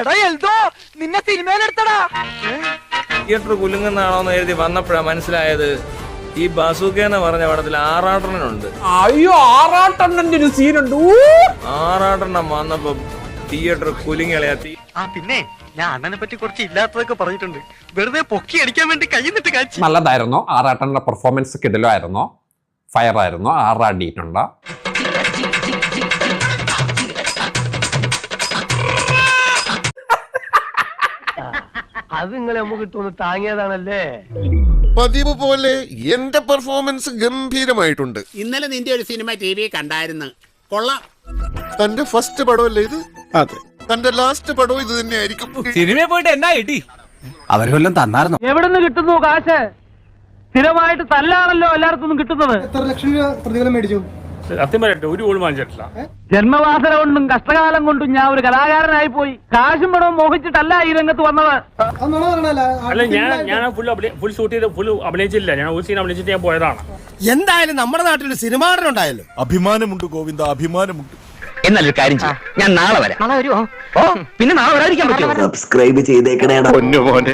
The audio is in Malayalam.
എടാ എൽദോ നിന്നെ സിനിമയിലെടുത്തടാ തിയേറ്റർ കുലുങ്ങുന്നാണോന്ന് എഴുതി വന്നപ്പോഴാ മനസ്സിലായത് ഈ ബസൂക്ക എന്ന് പറഞ്ഞ പടത്തിൽ ആറാട്ടണ്ണനുണ്ട്. അയ്യോ ആറാട്ടണ്ണന്റെ ഒരു സീനുണ്ട്. ആറാട്ടെണ്ണം വന്നപ്പോ തിയേറ്റർ കുലുങ്ങിളയാ ആ പിന്നെ ഞാൻ അണ്ണനെ പറ്റി കുറച്ച് ഇല്ലാത്തതൊക്കെ പറഞ്ഞിട്ടുണ്ട്. വെറുതെ പൊക്കി അടിക്കാൻ വേണ്ടി കൈ നിട്ട് കാച്ചി. നല്ലതായിരുന്നോ. ആറാട്ടണ്ണന്റെ പെർഫോമൻസ് കിടലായിരുന്നു ഫയർ ആയിരുന്നു. ആറാടിയിട്ടുണ്ട്. അത് നിങ്ങളെ നമുക്ക് ഇട്ടൊന്ന് താങ്ങിയതാണല്ലേ? പതിവ് പോലെ എന്റെ പെർഫോമൻസ് ഗംഭീരമായിട്ടുണ്ട്. ഇന്നലെ നിന്റെ ഒരു സിനിമ ടി വി കണ്ടായിരുന്നു. കൊള്ളാം. തന്റെ ഫസ്റ്റ് പടമല്ലേ ഇത്? അതെ. തന്റെ ലാസ്റ്റ് പടവും ഇത് തന്നെയായിരിക്കും. സിനിമയിൽ പോയിട്ട് എന്നാ ഇടി? അവരെല്ലാം വല്ലതും തന്നായിരുന്നു? എവിടെ നിന്ന് കിട്ടുന്നു കാശ്? സ്ഥിരമായിട്ട് തല്ലാണല്ലോ എല്ലായിടത്തും കിട്ടുന്നത്. എത്ര ലക്ഷം രൂപ പ്രതിഫലം മേടിച്ചു? സത്യം പറയട്ടെ ഒരു ഗോൾ വാങ്ങിച്ചിട്ടില്ല. ജന്മവാസന കൊണ്ടും കഷ്ടകാലം കൊണ്ടും ഞാൻ ഒരു കലാകാരനായി പോയി കാശും പണവും മോഹിച്ചിട്ടല്ല ഈ രംഗത്ത് വന്നത്. അല്ല ഞാൻ ഞാൻ ഫുൾ ഫുൾ ഷൂട്ട് ചെയ്ത് ഫുൾ അഭിനയിച്ചില്ല. ഞാൻ ഒരു സീൻ അഭിനയിച്ചിട്ട് ഞാൻ പോയതാണ്. എന്തായാലും നമ്മുടെ നാട്ടിൽ സിനിമാ നടൻ ഉണ്ടായല്ലോ. അഭിമാനമുണ്ട് ഗോവിന്ദ അഭിമാനമുണ്ട്. എന്നാലൊരു കാര്യം ചെയ്യാം. ഞാൻ നാളെ വരാം. നാളെ വരുമോ ഓ പിന്നെ നാളെ വരാതിരിക്കാൻ പറ്റുമോ? സബ്സ്ക്രൈബ് ചെയ്തേക്കണേടാ. പൊന്നു മോനെ